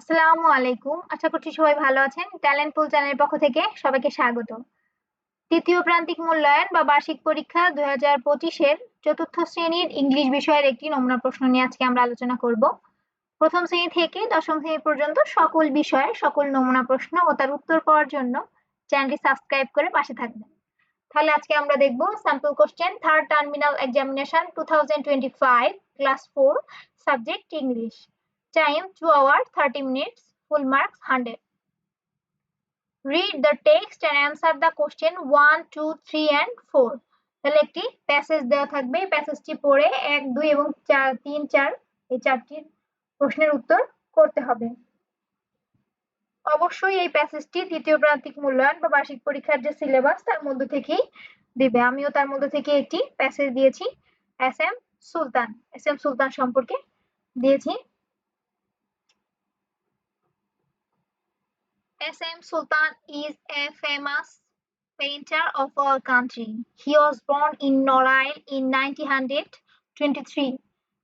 আসসালামু আলাইকুম। আশা করছি সবাই ভালো আছেন। ট্যালেন্ট পুল চ্যানেলের পক্ষ থেকে সবাইকে স্বাগত তৃতীয় প্রান্তিক মূল্যায়ন বা বার্ষিক পরীক্ষা দুই হাজার পঁচিশের চতুর্থ শ্রেণির ইংলিশ বিষয়ের একটি নমুনা প্রশ্ন নিয়ে আজকে আমরা আলোচনা করব। প্রথম শ্রেণি থেকে দশম শ্রেণি পর্যন্ত সকল বিষয়ে সকল নমুনা প্রশ্ন ও তার উত্তর পাওয়ার জন্য চ্যানেলটি সাবস্ক্রাইব করে পাশে থাকবেন। তাহলে আজকে আমরা দেখব sample question third terminal examination two thousand twenty five class four subject English Time 2 hours 30 minutes. Full marks 100. Read the text and answer the question 1, 2, 3 and 4. তাহলে একটি প্যাসেজ দেওয়া থাকবে। প্যাসেজটি পড়ে এক দুই এবং চার তিন চার এই চারটি প্রশ্নের উত্তর করতে হবে। অবশ্যই এই প্যাসেজটি তৃতীয় প্রান্তিক মূল্যায়ন বা বার্ষিক পরীক্ষার যে সিলেবাস তার মধ্যে থেকেই দিবে। আমিও তার মধ্যে থেকে একটি প্যাসেজ দিয়েছি। S M Sultan. S M Sultan সম্পর্কে দিয়েছি। S.M. Sultan is a famous painter of our country. He was born in Norail in 1923.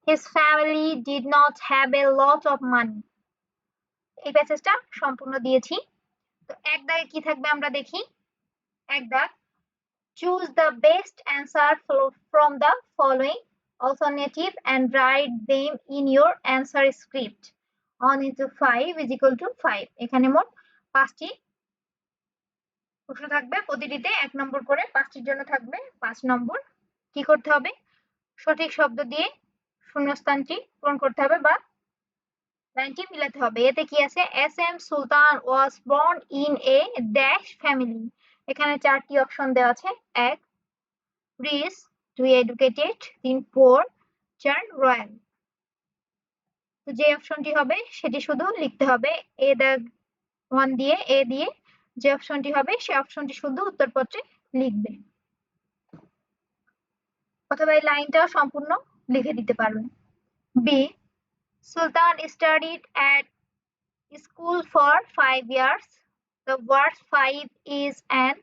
His family did not have a lot of money. এই প্যাসেজটা সম্পূর্ণ দিয়েছি তো এক দাগে কি থাকবে আমরা দেখি এক দাগ choose the best answer from the following alternative and write them in your answer script on into 5 is equal to 5 এখানে মোট পাঁচটি প্রশ্ন থাকবে। প্রতিটিতে এক নম্বর করে পাঁচটির জন্য থাকবে পাঁচ নম্বর। কি করতে হবে? সঠিক শব্দ দিয়ে শূন্যস্থানটি পূরণ করতে হবে বা লাইনটি মিলাতে হবে। এতে কি আছে? S M Sultan was born in a dash family. এখানে চারটি অপশন দেওয়া আছে। এক রিস দুই, এডুকেটেড, তিন, পোর, চার, রয়্যাল। যে অপশনটি হবে, সেটি শুধু লিখতে হবে। এ দ্য ওয়ান দিয়ে এ দিয়ে যে অপশনটি হবে, সে অপশনটি শুধু উত্তরপত্রে লিখবে। অথবা এই লাইনটাও সম্পূর্ণ লিখে দিতে পারবেন। B Sultan studied at school for five years the word five is an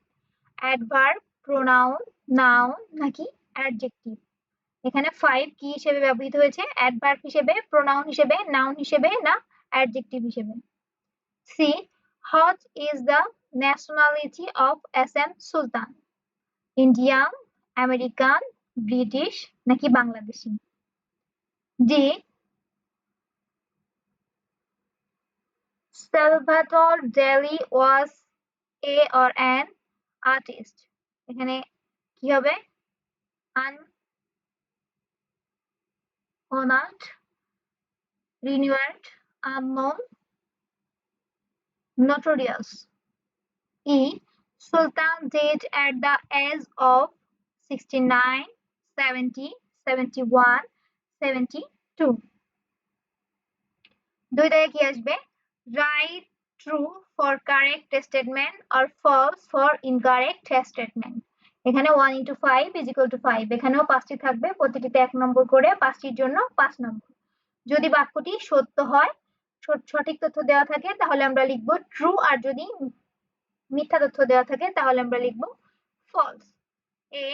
adverb pronoun noun নাকি অ্যাডজেক্টিভ এখানে ফাইভ কি হিসেবে ব্যবহৃত হয়েছে? অ্যাডভার্ব হিসেবে প্রোনাউন হিসেবে নাউন হিসেবে না অ্যাডজেক্টিভ হিসেবে। C What is the nationality of SM Sultan? Indian, American, British নাকি Bangladeshi D. Salvatore Dali was a or an artist এখানে কি হবে আন honored renewed unknown notorious. E. Sultan died at the age of 69, 70, 71, 72. দুইটায় কি আসবে write true for correct statement R false for incorrect statement এখানে one into five is two five এখানেও পাঁচটি থাকবে প্রতিটিতে এক নম্বর করে পাঁচটির জন্য পাঁচ নম্বর যদি বাক্যটি সত্য হয় সঠিক তথ্য দেওয়া থাকে, তাহলে আমরা লিখব ট্রু আর যদি মিথ্যা তথ্য দেওয়া থাকে, তাহলে আমরা লিখব false A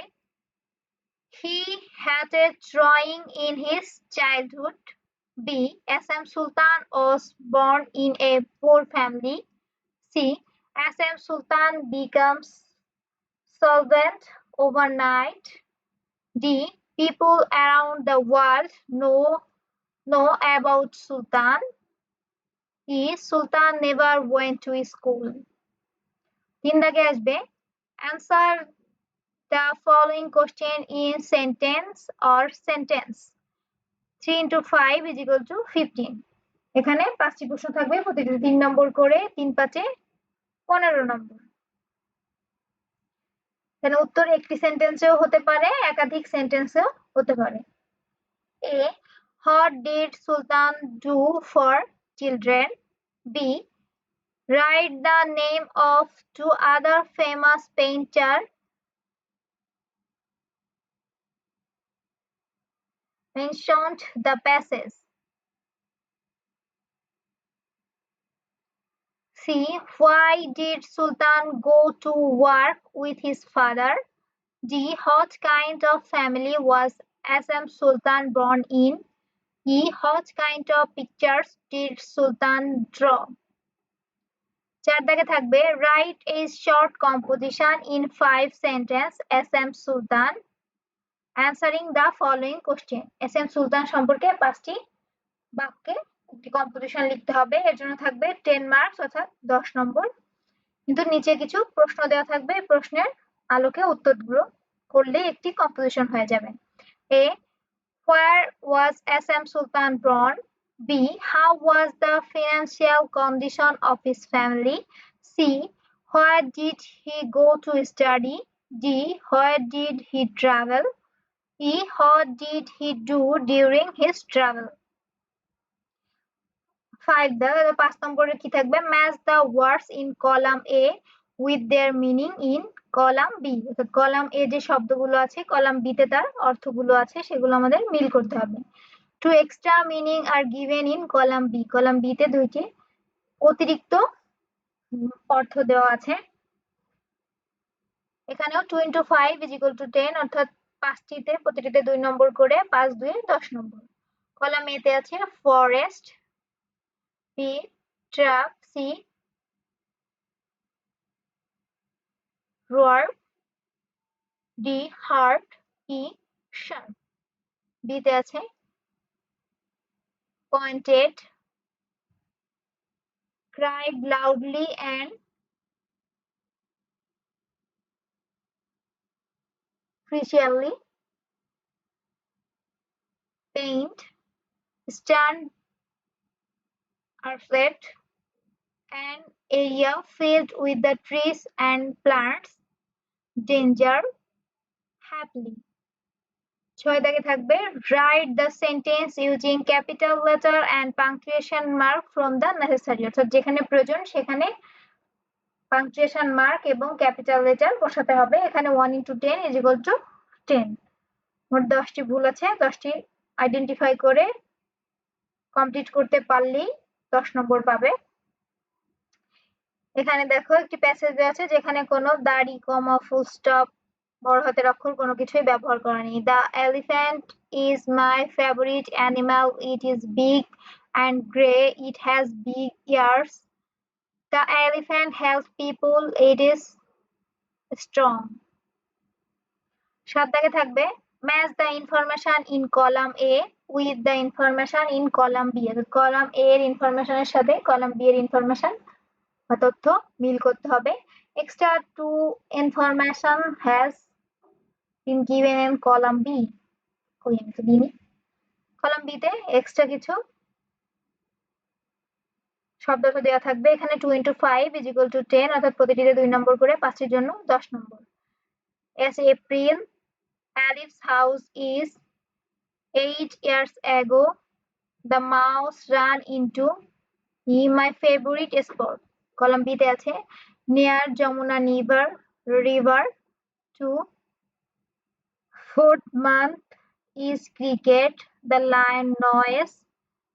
he had a drawing in his childhood B S M Sultan was born in a poor family C S M Sultan becomes solvent overnight. D, people around the world know know about sultan. He Sultan never went to school. তিন দাগে আসবে answer the following question in sentence or sentence 3 into 5 is equal to 15 এখানে পাঁচটি প্রশ্ন থাকবে প্রতিটি তিন নম্বর করে তিন পাঁচে পনেরো নম্বর এখানে উত্তর একটি সেন্টেন্সেও হতে পারে একাধিক সেন্টেন্সেও হতে পারে A what did Sultan do for children. B. Write the name of two other famous painters. Mentioned the passage. C. Why did Sultan go to work with his father? D. What kind of family was SM Sultan born in? E what kind of pictures did Sultan draw চার দাগে থাকবে write a short composition in five sentence S M Sultan answering the following question S M Sultan সম্পর্কে পাঁচটি বাক্যে একটি composition লিখতে হবে। এর জন্য থাকবে টেন মার্কস অর্থাৎ দশ নম্বর। কিন্তু নিচে কিছু প্রশ্ন দেওয়া থাকবে। প্রশ্নের আলোকে উত্তরগুলো করলে একটি কম্পোজিশন হয়ে যাবে। A where was SM Sultan born B. How was the financial condition of his family? C. Where did he go to study? D. Where did he travel? E. What did he do during his travel? Five. The পাঁচ নম্বরে কি match the words in column A with their meaning in column B অর্থাৎ column A যে শব্দগুলো আছে column B তে তার অর্থগুলো আছে, সেগুলো আমাদের মিল করতে হবে। Two extra meaning are given in column B column B তে দুইটি অতিরিক্ত অর্থ দেওয়া আছে। এখানেও two into five is equal to ten অর্থাৎ পাঁচটিতে, প্রতিটিতে দুই নম্বর করে পাঁচ দুই দশ নম্বর। কলাম এতে আছে forest B trap C roar D heart E sharp বিতে আছে pointed cried loudly and crucially paint stand are flat an area filled with the trees and plants danger. Happily. ছয় দাগে থাকবে write the sentence using capital letter and punctuation mark from the necessary অর্থাৎ যেখানে প্রয়োজন সেখানে punctuation mark এবং capital letter বসাতে হবে। এখানে one into ten is equal to ten মোট দশটি ভুল আছে, দশটি আইডেন্টিফাই করে কমপ্লিট করতে পারলেই দশ নম্বর পাবে। এখানে দেখো একটি প্যাসেজ আছে যেখানে কোনো দাড়ি কমা ফুল স্টপ বড় হাতের অক্ষর কোনো কিছুই ব্যবহার করা নেই। The elephant is my favourite animal it is big and grey it has big ears the elephant help people it is strong সাত দাগে থাকবে match the information in column A with the information in column B column A এর ইনফরমেশনের সাথে column B এর information বা তথ্য মিল করতে হবে extra two information has been given in column B কই তো দিইনি কলাম বি তে এক্সট্রা কিছু শব্দটা দেওয়া থাকবে এখানে two into five is equal to ten অর্থাৎ প্রতিটিতে দুই নম্বর করে পাঁচটির জন্য দশ নম্বর S April Alif's house is eight years ago. The mouse ran into me, my favorite sport. Column বিতে আছে নেয়ার যমুনা নিবার river to fourth month is cricket the lion noise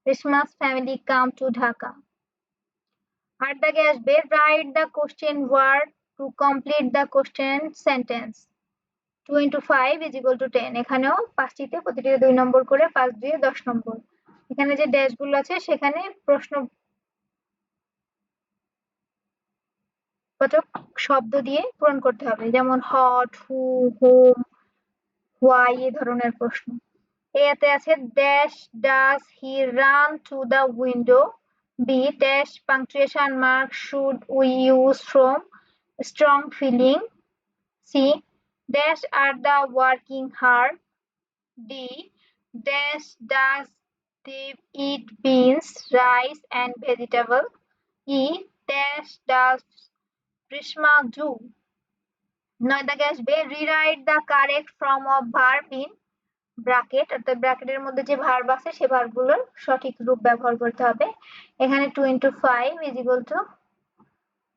Christmas family come to Dhaka আর দাগে আসবে write the question word to complete the question sentence two into five is equal to ten এখানেও পাঁচটিতে প্রতিটি দুই নম্বর করে, পাঁচ দিয়ে দশ নম্বর। এখানে যে ড্যাশগুলো আছে, সেখানে প্রশ্ন শব্দ দিয়ে পূরণ করতে হবে। যেমন হট হু হোম হোয়াই এই ধরনের প্রশ্ন। এতে আছে dash does he run to the window B dash punctuation mark should we use from strong feeling C dash, are the working hard? D, dash, does they eat beans, rice, and vegetable? E dash, does Prisma do. নয় দাগে rewrite the correct form of verb in অর্থাৎ ব্র্যাকেটের মধ্যে যে verb আছে, সে ভার্বগুলোর সঠিক রূপ ব্যবহার করতে হবে। এখানে two into five is equal to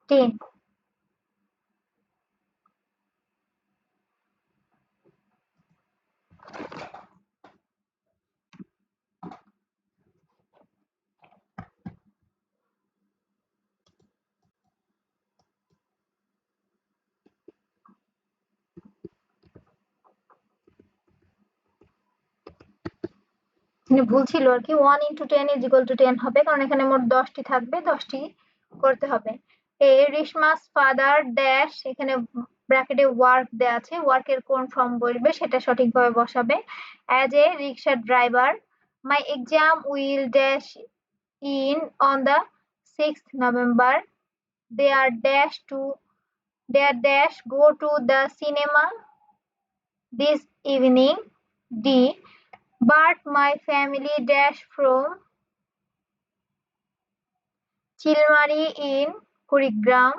ten এখানে ভুল ছিল আর কি। One into ten is equal to ten হবে, কারণ এখানে মোট দশটি থাকবে, দশটি করতে হবে। এ রিশমাস ফাদার ড্যাশ এখানে ব্র্যাকেটে ওয়ার্ক দেওয়া আছে ওয়ার্কের কোন ফর্ম বসবে সেটা সঠিকভাবে বসাবে। As a rickshaw driver my exam will dash in on the six November they are dash two they are dash go to the cinema this evening D but my family dash from Chilmari in Kurigram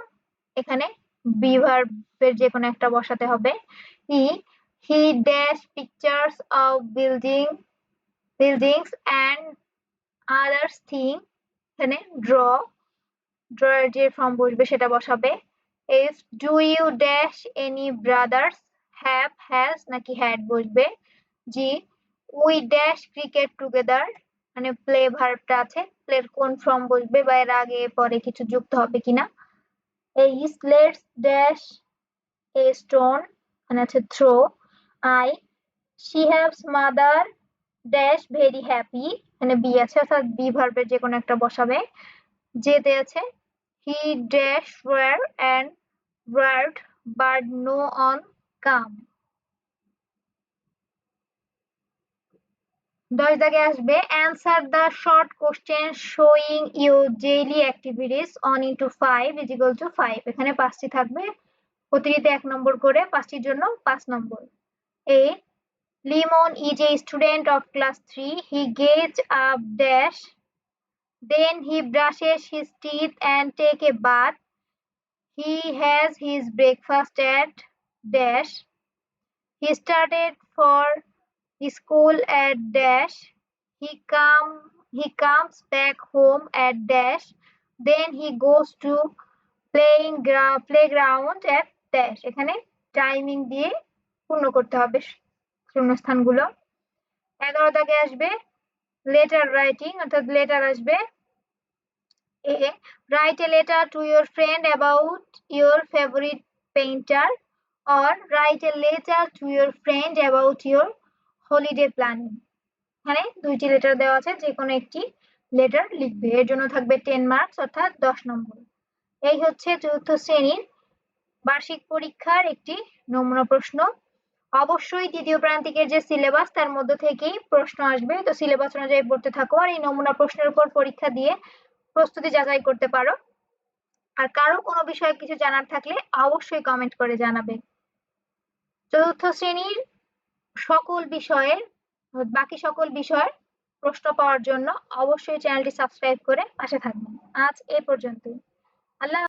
এখানে be ভার্বের যে কোনো একটা বসাতে হবে। E he dash pictures of building buildings and others thing এখানে draw ড্রয়ের যে ফর্ম বসবে সেটা বসাবে। F do you dash any brothers have has নাকি হ্যাড বসবে। G we dash cricket together মানে প্লে ভার্বটা আছে প্লের কোন ফর্ম বসবে বা এর আগে, পরে কিছু যুক্ত হবে কিনা। এই স্লেটস ড্যাশ এ স্টোন মানে আছে throw I she haves mother dash very happy মানে বি আছে, অর্থাৎ বি ভার্বের যে কোনো একটা বসাবে। যেতে আছে he dash war and word but no on come দশ দাগে আসবে। Answer the short question showing your daily activities one into five is equal to five এখানে পাঁচটি থাকবে। প্রতিটিতে এক নম্বর করে পাঁচটির জন্য পাঁচ নম্বর। A Limon is a student of class three he gets up dash then he brushes his teeth and take a bath he has his breakfast at dash he started for school at dash he come he comes back home at dash then he goes to playing playground at dash এখানে timing দিয়ে পূর্ণ করতে হবে শূন্যস্থানগুলো এগারো দাগে আসবে letter writing অর্থাৎ letter আসবে A write a letter to your friend about your favourite painter or write a letter to your friend about your holiday planning এখানে দুইটি লেটার দেওয়া আছে যে কোনো একটি লেটার লিখবে। এর জন্য থাকবে টেন মার্কস অর্থাৎ দশ নম্বর। এই হচ্ছে চতুর্থ শ্রেণির বার্ষিক পরীক্ষার একটি নমুনা প্রশ্ন। অবশ্যই দ্বিতীয় প্রান্তিকের যে সিলেবাস তার মধ্যে থেকেই প্রশ্ন আসবে। তো সিলেবাস অনুযায়ী পড়তে থাকো, আর এই নমুনা প্রশ্নের উপর পরীক্ষা দিয়ে প্রস্তুতি যাচাই করতে পারো। আর কারও কোনো বিষয়ে কিছু জানার থাকলে অবশ্যই কমেন্ট করে জানাবে। চতুর্থ শ্রেণির সকল বিষয়ের, বাকি সকল বিষয়ের প্রশ্ন পাওয়ার জন্য অবশ্যই চ্যানেলটি সাবস্ক্রাইব করে পাশে থাকবেন। আজ এ পর্যন্তই। আল্লাহ